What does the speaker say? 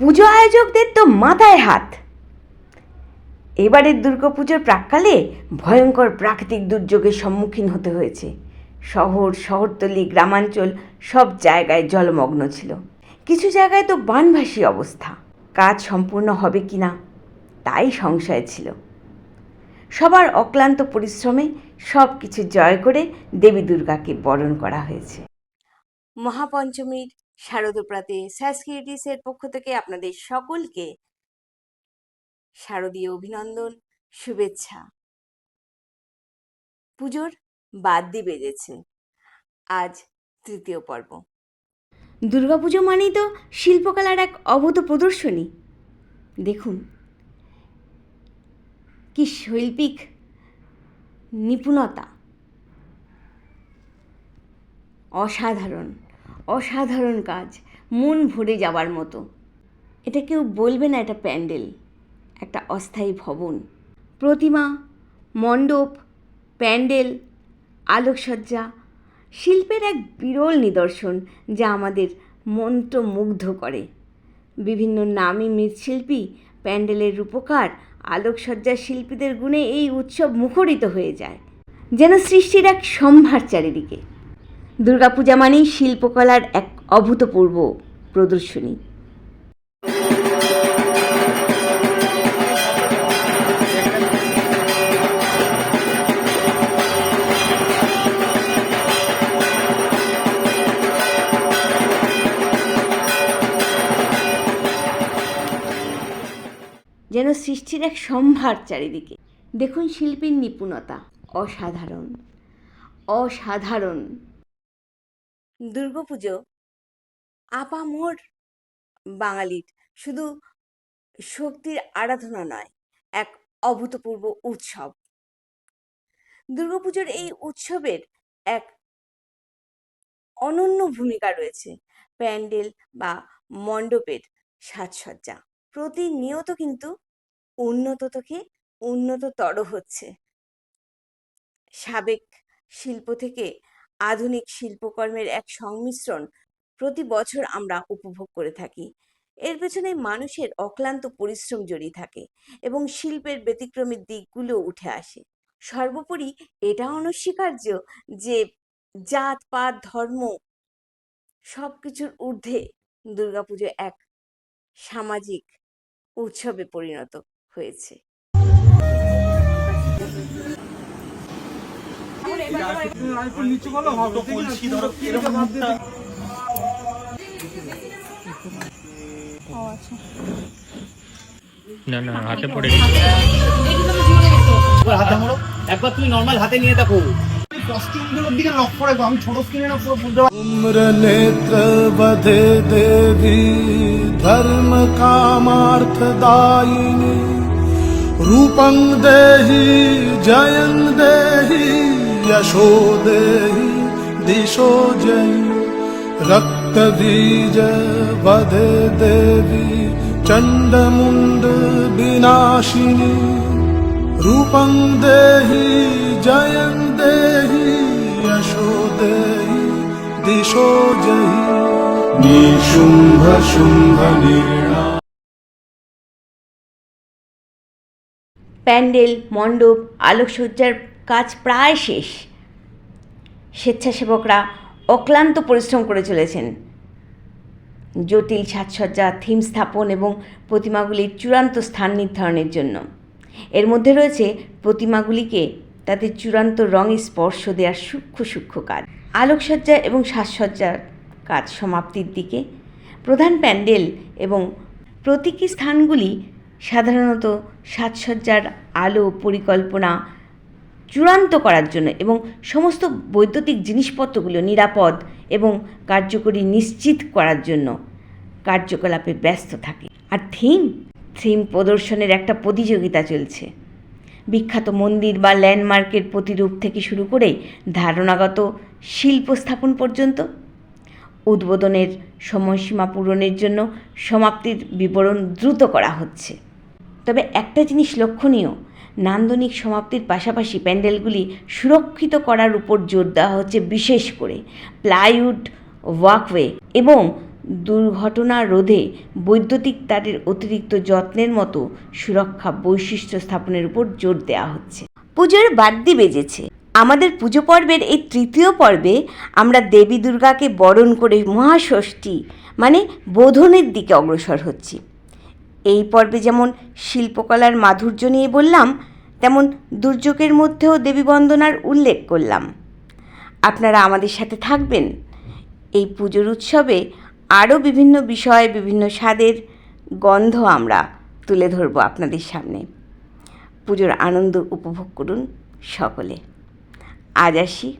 পুজো আয়োজকদের তো মাথায় হাত। এবারের দুর্গাপুজোর প্রাককালে ভয়ঙ্কর প্রাকৃতিক দুর্যোগের সম্মুখীন হতে হয়েছে। শহর, শহরতলি, গ্রামাঞ্চল সব জায়গায় জলমগ্ন ছিল। কিছু জায়গায় তো বানভাসী অবস্থা। কাজ সম্পূর্ণ হবে কি না তাই সংশয় ছিল। সবার অক্লান্ত পরিশ্রমে সব কিছু জয় করে দেবী দুর্গাকে বরণ করা হয়েছে। মহাপঞ্চমীর শারদপ্রাতে স্যাসকিউরিটিসের পক্ষ থেকে আপনাদের সকলকে শারদীয় অভিনন্দন, শুভেচ্ছা। পুজোর বাদ্যি বেজেছে। আজ তৃতীয় পর্ব। দুর্গাপুজো মানেই তো শিল্পকলার এক অভূত প্রদর্শনী। দেখুন, কি শৈল্পিক নিপুণতা। অসাধারণ। অসাধারণ কাজ, মন ভরে যাবার মতো। এটা কেউ বলবে না এটা প্যান্ডেল, একটা অস্থায়ী ভবন। প্রতিমা, মণ্ডপ, প্যান্ডেল, আলোকসজ্জা, শিল্পের এক বিরল নিদর্শন যা আমাদের মন্ত্রমুগ্ধ করে। বিভিন্ন নামী মৃৎশিল্পী, প্যান্ডেলের রূপকার, আলোকসজ্জার শিল্পীদের গুণে এই উৎসব মুখরিত হয়ে যায়, যেন সৃষ্টির এক সম্ভার চারিদিকে। দুর্গাপূজা মানেই শিল্পকলার এক অভূতপূর্ব প্রদর্শনী। যেন সৃষ্টির এক সম্ভার চারিদিকে। দেখুন শিল্পীর নিপুণতা। অসাধারণ। অসাধারণ। দুর্গাপুজো আপামোর বাঙালির শুধু শক্তির আরাধনা নয়, এক অভূতপূর্ব উৎসব। দুর্গাপুজোর এই উৎসবের এক অনন্য ভূমিকা রয়েছে, প্যান্ডেল বা মণ্ডপের সাজসজ্জা। প্রতিনিয়ত কিন্তু উন্নত থেকে উন্নততর হচ্ছে। সাবেক শিল্প থেকে আধুনিক শিল্পকর্মের এক সংমিশ্রণ প্রতি বছর আমরা উপভোগ করে থাকি। এর পেছনে মানুষের অক্লান্ত পরিশ্রম জড়িয়ে থাকে এবং শিল্পের ব্যতিক্রমের দিকগুলো উঠে আসে। সর্বোপরি এটা অনস্বীকার্য যে জাত, পাত, ধর্ম সব কিছুর ঊর্ধ্বে দুর্গাপুজো এক সামাজিক উৎসবে পরিণত হয়েছে। না না হাতে পড়ে একবার হাতে মোড়ো একবার তুমি নর্মাল হাতে নিয়ে দেখো কস্টিউমগুলোর দিকে লক্ষ্য রাখো আমি ছোট স্ক্রিনে না পুরো বুঝতে পারছি उम्र नेत्र बधे देवी धर्म कामार्थदायिनी रूपं देहि जयं देहि यशो देहि दिशो जयि रक्तबीज बधे देवी चण्डमुण्ड विनाशिनी रूपं देहि जयं देहि यशो देहि दिशो जयि निशुम्भ शुम्भ निर्णा প্যান্ডেল মণ্ডপ আলোকসজ্জার কাজ প্রায় শেষ। স্বেচ্ছাসেবকরা অক্লান্ত পরিশ্রম করে চলেছেন। জটিল সাজসজ্জা, থিম স্থাপন এবং প্রতিমাগুলির চূড়ান্ত স্থান নির্ধারণের জন্য। এর মধ্যে রয়েছে প্রতিমাগুলিকে তাদের চূড়ান্ত রঙে স্পর্শ দেওয়ার সূক্ষ্ম সূক্ষ্ম কাজ। আলোকসজ্জা এবং সাজসজ্জার কাজ সমাপ্তির দিকে প্রধান প্যান্ডেল এবং প্রতীকী স্থানগুলি সাধারণত সাজসজ্জার আলো পরিকল্পনা চূড়ান্ত করার জন্য এবং সমস্ত বৈদ্যুতিক জিনিসপত্রগুলো নিরাপদ এবং কার্যকরী নিশ্চিত করার জন্য কার্যকলাপে ব্যস্ত থাকে। আর থিম? থিম প্রদর্শনের একটা প্রতিযোগিতা চলছে। বিখ্যাত মন্দির বা ল্যান্ডমার্কের প্রতিরূপ থেকে শুরু করে ধারণাগত শিল্প স্থাপন পর্যন্ত, উদ্বোধনের সময়সীমা পূরণের জন্য সমাপ্তির বিবরণ দ্রুত করা হচ্ছে। তবে একটা জিনিস লক্ষণীয়, নান্দনিক সমাপ্তির পাশাপাশি প্যান্ডেলগুলি সুরক্ষিত করার উপর জোর দেওয়া হচ্ছে বিশেষ করে প্লাইউড ওয়াকওয়ে এবং দুর্ঘটনা রোধে বৈদ্যুতিক তারের অতিরিক্ত যত্নের মতো সুরক্ষা বৈশিষ্ট্য স্থাপনের উপর জোর দেওয়া হচ্ছে। পুজোর বাদ্যি বেজেছে। আমাদের পুজো পর্বের এই তৃতীয় পর্বে আমরা দেবী দুর্গাকে বরণ করে মহাষষ্ঠী মানে বোধনের দিকে অগ্রসর হচ্ছি। এই পর্বে যেমন শিল্পকলার মাধুর্য নিয়ে বললাম, তেমন দুর্যোগের মধ্যেও দেবী বন্দনার উল্লেখ করলাম। আপনারা আমাদের সাথে থাকবেন। এই পুজোর উৎসবে আরও বিভিন্ন বিষয়ে, বিভিন্ন স্বাদের গন্ধ আমরা তুলে ধরবো আপনাদের সামনে। পুজোর আনন্দ উপভোগ করুন সকলে। আজ আসি।